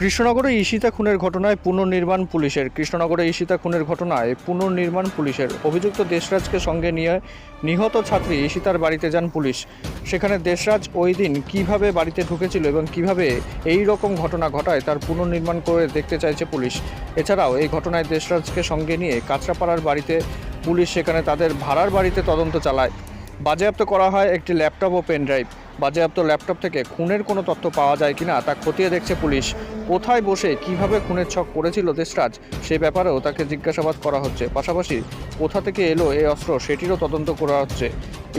কৃষ্ণনগরে ঈশিতা খুনের ঘটনায় পুনর্নির্মাণ পুলিশের, কৃষ্ণনগরে ঈশিতা খুনের ঘটনায় পুনর্নির্মাণ পুলিশের, অভিযুক্ত দেশরাজকে সঙ্গে নিয়ে নিহত ছাত্রী ঈশিতার বাড়িতে যান পুলিশ। সেখানে দেশরাজ ওই দিন কীভাবে বাড়িতে ঢুকেছিল এবং কীভাবে এই রকম ঘটনা ঘটায় তার পুনর্নির্মাণ করে দেখতে চাইছে পুলিশ। এছাড়াও এই ঘটনায় দেশরাজকে সঙ্গে নিয়ে কাঁচরাপাড়ার বাড়িতে পুলিশ সেখানে তাদের ভাড়ার বাড়িতে তদন্ত চালায়। বাজেয়াপ্ত করা হয় একটি ল্যাপটপ ও পেনড্রাইভ বাজেয়াপ্ত ল্যাপটপ থেকে খুনের কোনো তথ্য পাওয়া যায় কিনা তা খতিয়ে দেখছে পুলিশ। কোথায় বসে কীভাবে খুনের ছক করেছিল দেশরাজ, সে ব্যাপারেও তাকে জিজ্ঞাসাবাদ করা হচ্ছে। পাশাপাশি কোথা থেকে এলো এই অস্ত্র, সেটিরও তদন্ত করা হচ্ছে।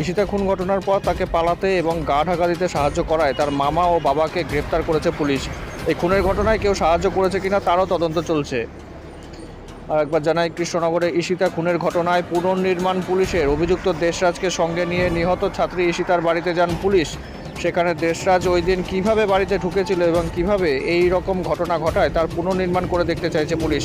ঈশিতা খুন ঘটনার পর তাকে পালাতে এবং গা ঢাকা দিতে সাহায্য করায় তার মামা ও বাবাকে গ্রেপ্তার করেছে পুলিশ। এই খুনের ঘটনায় কেউ সাহায্য করেছে কিনা তারও তদন্ত চলছে। আর একবার জানাই, কৃষ্ণনগরে ঈশিতা খুনের ঘটনায় পুনর্নির্মাণ পুলিশের অভিযুক্ত দেশরাজকে সঙ্গে নিয়ে নিহত ছাত্রী ঈশিতার বাড়িতে যান পুলিশ। সেখানে দেশরাজ ওই দিন কীভাবে বাড়িতে ঢুকেছিল এবং কীভাবে এই রকম ঘটনা ঘটায়, তার পুনর্নির্মাণ করে দেখতে চাইছে পুলিশ।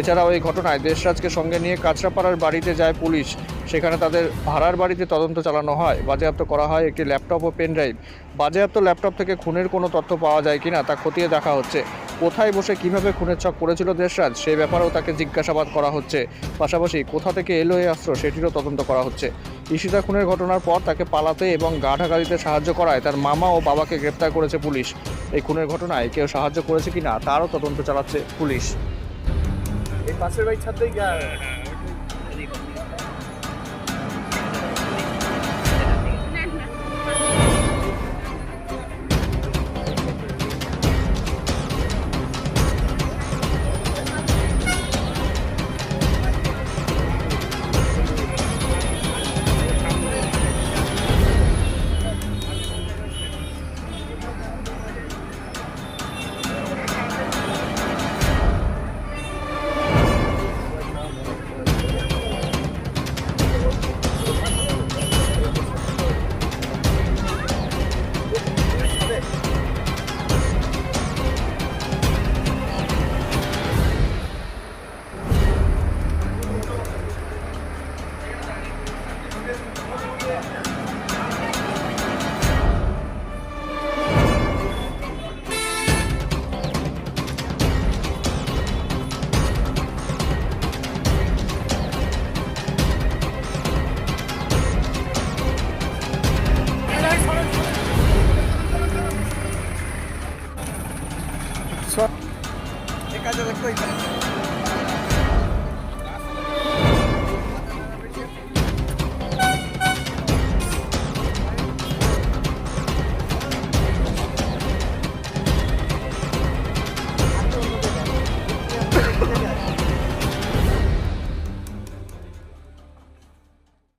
এছাড়াও এই ঘটনায় দেশরাজকে সঙ্গে নিয়ে কাঁচরাপাড়ার বাড়িতে যায় পুলিশ। সেখানে তাদের ভাড়ার বাড়িতে তদন্ত চালানো হয় বাজেয়াপ্ত করা হয় একটি ল্যাপটপ ও পেনড্রাইভ বাজেয়াপ্ত ল্যাপটপ থেকে খুনের কোনো তথ্য পাওয়া যায় কিনা তা খতিয়ে দেখা হচ্ছে। কোথায় বসে কীভাবে খুনের ছক করেছিল দেশরাজ সেই ব্যাপারেও তাকে জিজ্ঞাসাবাদ করা হচ্ছে। পাশাপাশি কোথা থেকে এলো এই অস্ত্র সেটিরও তদন্ত করা হচ্ছে। ঈশিতা খুনের ঘটনার পর তাকে পালাতে এবং গা ঢাকা দিতে সাহায্য করায় তার মামা ও বাবাকে গ্রেপ্তার করেছে পুলিশ। এই খুনের ঘটনায় কেউ সাহায্য করেছে কিনা তারও তদন্ত চালাচ্ছে পুলিশ। এই পাশের বাড়ির ছাত্রই গা এই কাজে দেখতো